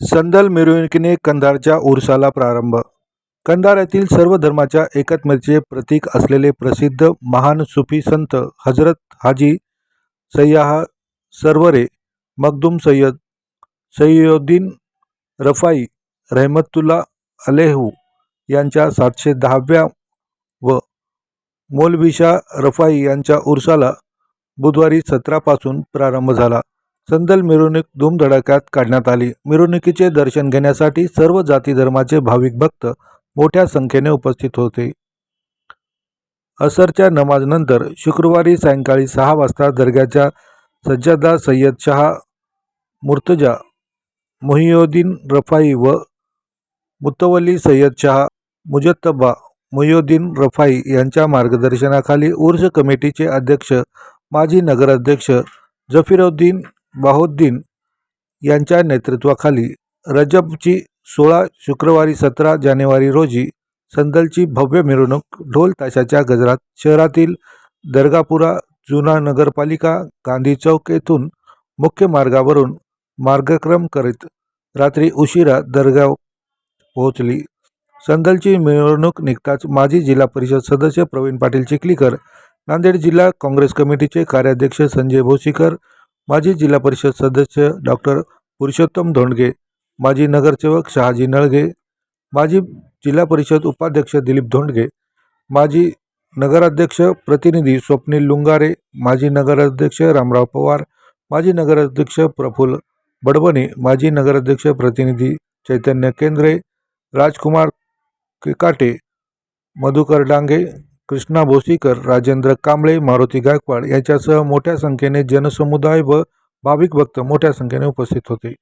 संदल मिरवणुकीने कंधारच्या उरुसाला प्रारंभ. कंधार येथील सर्व धर्माच्या एकात्मतेचे प्रतीक असलेले प्रसिद्ध महान सुफी संत हजरत हाजी सय्याह सरवरे मखदूम सय्यद सय्युद्दीन रफाई रहमतुल्ला अलेहू यांच्या सातशे दहाव्या व मोलबिशा रफाई यांच्या उर्साला बुधवारी सतरापासून प्रारंभ झाला. संदल मिरवणूक धूमधडाक्यात काढण्यात आली. मिरवणुकीचे दर्शन घेण्यासाठी सर्व जाती धर्माचे भाविक भक्त मोठ्या संख्येने उपस्थित होते. असरच्या नमाजनंतर शुक्रवारी सायंकाळी सहा वाजता दर्ग्याच्या सज्जादा सय्यद शाह मुर्तजा मुहियुद्दीन रफाई व मुत्तवली सय्यद शाह मुजत्तबा मुहियुद्दीन रफाई यांच्या मार्गदर्शनाखाली उर्स कमिटीचे अध्यक्ष माजी नगराध्यक्ष जफिरुद्दीन बाहोद्दीन यांच्या नेतृत्वाखाली रजबची सोळा शुक्रवारी सतरा जानेवारी रोजी संदलची भव्य मिरवणूक ढोल ताशाच्या गजरात शहरातील दर्गापुरा जुना नगरपालिका गांधी चौक येथून मुख्य मार्गावरून मार्गक्रम करीत रात्री उशिरा दर्गा पोहोचली. संदलची मिरवणूक निघताच माजी जिल्हा परिषद सदस्य प्रवीण पाटील चिखलीकर नांदेड जिल्हा काँग्रेस कमिटीचे कार्याध्यक्ष संजय भोसीकर माजी जिल्हा परिषद सदस्य डॉक्टर पुरुषोत्तम धोंडगे माजी नगरसेवक शहाजी नळगे माजी जिल्हा परिषद उपाध्यक्ष दिलीप धोंडगे माजी नगराध्यक्ष प्रतिनिधी स्वप्नील लुंगारे माजी नगराध्यक्ष रामराव पवार माजी नगराध्यक्ष प्रफुल्ल बडबणे माजी नगराध्यक्ष प्रतिनिधी चैतन्य केंद्रे राजकुमार केकाटे मधुकर डांगे कृष्णा भोसीकर राजेंद्र कांबळे मारुती गायकवाड यांच्यासह मोठ्या संख्येने जनसमुदाय व भाविक भक्त मोठ्या संख्येने उपस्थित होते.